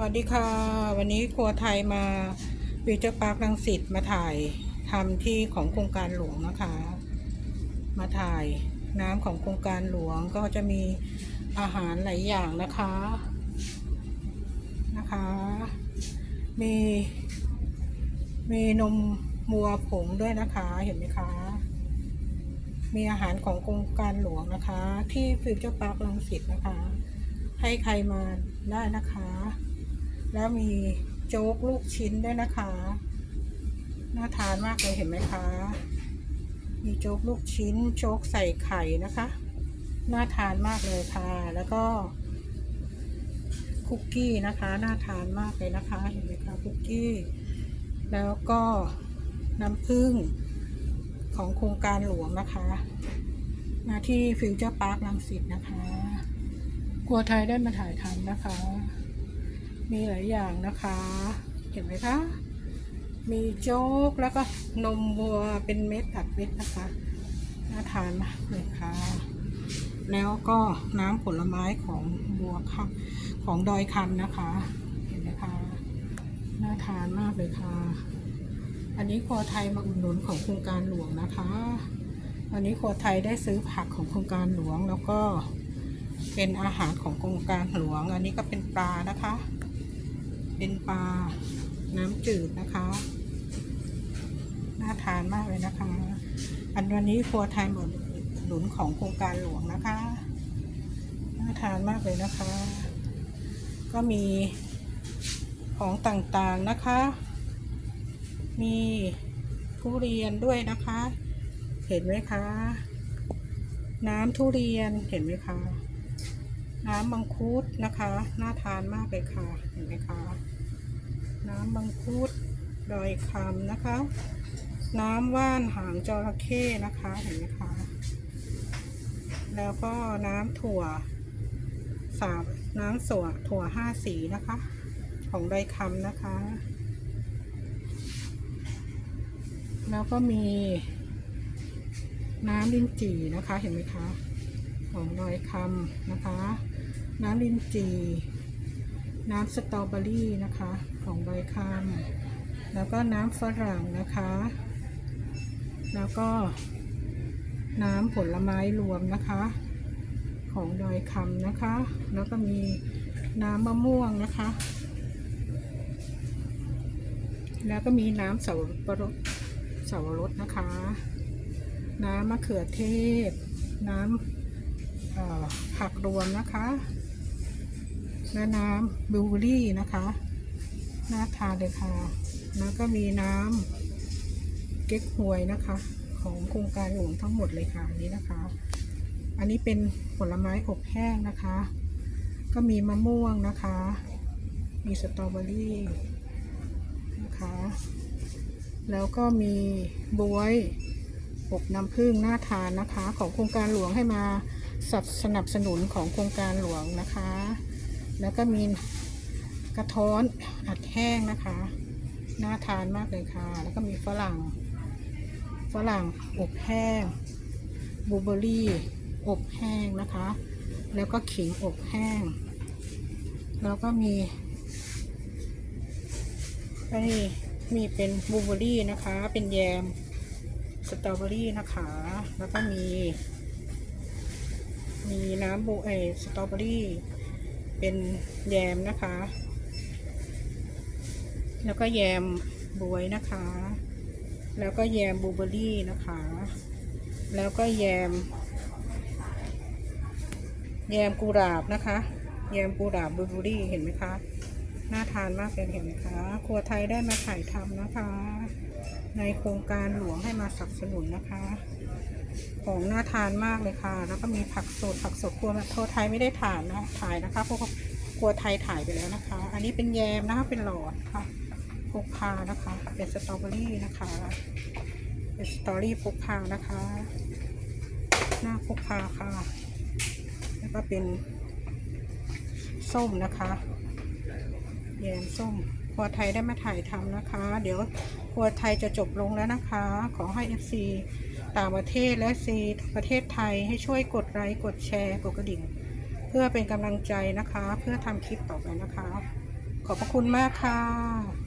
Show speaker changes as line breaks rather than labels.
วัสดีค่ะ วันนี้ครัวไทยมาวิจอร์ปาร์คลังสิตมาถ่ายทำที่ของโครงการหลวงนะคะ มาถ่ายน้ำของโครงการหลวงก็จะมีอาหารหลายอย่างนะคะนะคะ มีมีนมมัวผงด้วยนะคะเห็นไหมคะ มีอาหารของโครงการหลวงนะคะ ที่ฟิวเจอร์พาร์คลังสิตนะคะให้ใครมาได้นะคะ แล้วมีโจ๊กลูกชิ้นด้วยนะคะ น่าทานมากเลยเห็นไหมคะ มีโจ๊กลูกชิ้น โจ๊กใส่ไข่นะคะ น่าทานมากเลยค่ะ แล้วก็ คุกกี้นะคะ น่าทานมากเลยนะคะ เห็นไหมคะคุกกี้ แล้วก็น้ำผึ้งของโครงการหลวงนะคะมาที่ฟิวเจอร์พาร์คลังสิตนะคะครัวไทยได้มาถ่ายทำนะคะ มีหลายอย่างนะคะ เห็นไหมคะ มีโจ๊กแล้วก็นมวัวเป็นเม็ดอัดเม็ดนะคะ น่าทานมากเลยค่ะ แล้วก็น้ำผลไม้ของบัวคำของดอยคำนะคะ เห็นไหมคะ น่าทานมากเลยค่ะ อันนี้ครัวไทยมาอุดหนุนของโครงการหลวงนะคะวันนี้ครัวไทยได้ซื้อผักของโครงการหลวงแล้วก็เป็นอาหารของโครงการหลวง อันนี้ก็เป็นปลานะคะ เป็นปลาน้ำจืดนะคะ น่าทานมากเลยนะคะ อันวันนี้ครัวไทยหมดหนุนของโครงการหลวงนะคะ น่าทานมากเลยนะคะ ก็มีของต่างๆนะคะ มีทุเรียนด้วยนะคะ เห็นไหมคะ น้ำทุเรียนเห็นไหมคะ น้ำมังคุดนะคะ น่าทานมากเลยค่ะ เห็นไหมคะ น้ำมังคุดดอยคำนะคะ น้ำว่านหางจระเข้นะคะ เห็นไหมคะ แล้วก็น้ำถั่วสามน้ำสวถั่วห้าสีนะคะ ของดอยคำนะคะ แล้วก็มีน้ำลิ้นจี่นะคะ เห็นไหมคะ ของดอยคำนะคะ น้ำลิ้นจี่น้ำสตรอเบอรี่นะคะ ของดอยคำแล้วก็น้ำฝรั่งนะคะ แล้วก็น้ำผลไม้รวมนะคะ ของดอยคำนะคะ แล้วก็มีน้ำมะม่วงนะคะ แล้วก็มีน้ำเสาวรสเสาวรสนะคะ น้ำมะเขือเทศ น้ำ ผักรวมนะคะ และน้ำบลูเบอร์รี่นะคะ น่าทานเลยค่ะ แล้วก็มีน้ำเก๊กฮวยนะคะ ของโครงการหลวงทั้งหมดเลยค่ะอันนี้นะคะ อันนี้เป็นผลไม้อบแห้งนะคะ ก็มีมะม่วงนะคะ มีสตรอเบอรี่นะคะ แล้วก็มีบวยอบน้ำผึ้งน่าทานนะคะ ของโครงการหลวงให้มา สนับสนุนของโครงการหลวงนะคะ แล้วก็มีกระท้อนอัดแห้งนะคะ น่าทานมากเลยค่ะ แล้วก็มีฝรั่ง ฝรั่งอบแห้งบลูเบอรี่อบแห้งนะคะ แล้วก็ขิงอบแห้ง แล้วก็มีนนี้มีเป็นบลูเบอรี่นะคะ เป็นแยม สตรอเบอรี่นะคะ แล้วก็มี มีน้ำบูเอสตรอเบอรี่ เป็นแยมนะคะ แล้วก็แยมบวยนะคะ แล้วก็แยมบูเบอรี่นะคะ แล้วก็แยม แยมกุหลาบนะคะ แยมกุหลาบบูเบอรี่เห็นไหมคะ น่าทานมากเลยเห็นไหมคะ ครัวไทยได้มาถ่ายทำนะคะ ในโครงการหลวงให้มาสนับสนุนนะคะ ของน่าทานมากเลยค่ะ แล้วก็มีผักสดผักสดครัวโทรไทยไม่ได้ถ่ายนะถ่ายนะคะเพราะว่าครัวไทยถ่ายไปแล้วนะคะ อันนี้เป็นแยมนะคะเป็นหลอดค่ะพกพานะคะ เป็นสตรอเบอรี่นะคะ เป็นสตรอเบอรี่พกพานะคะ หน้าพกพาค่ะ แล้วก็เป็นส้มนะคะแยมส้มครัวไทยได้มาถ่ายทำนะคะ เดี๋ยวครัวไทยจะจบลงแล้วนะคะ ขอให้ FC ต่างประเทศและซีประเทศไทยให้ช่วยกดไลค์กดแชร์กดกระดิ่ง เพื่อเป็นกำลังใจนะคะ เพื่อทำคลิปต่อไปนะคะ ขอบพระคุณมากค่ะ